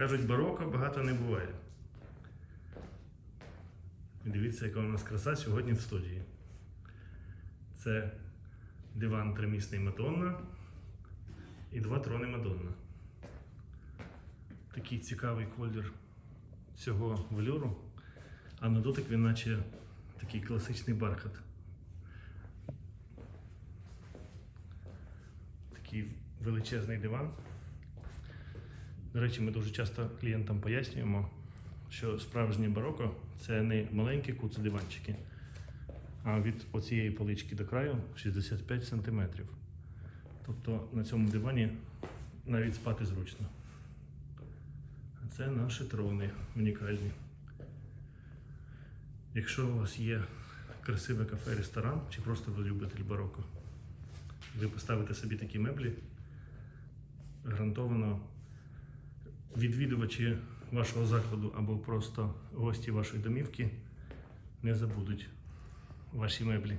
Кажуть, бароко багато не буває. Дивіться, яка у нас краса сьогодні в студії. Це диван тримісний Мадонна і два трони Мадонна. Такий цікавий колір цього велюру, а на дотик він наче такий класичний бархат. Такий величезний диван. До речі, ми дуже часто клієнтам пояснюємо, що справжнє бароко це не маленькі куци-диванчики, а від оцієї полички до краю 65 см. Тобто на цьому дивані навіть спати зручно. А це наші трони унікальні. Якщо у вас є красиве кафе, ресторан чи просто ви любитель бароко, ви поставите собі такі меблі, гарантовано відвідувачі вашого закладу або просто гості вашої домівки не забудуть ваші меблі.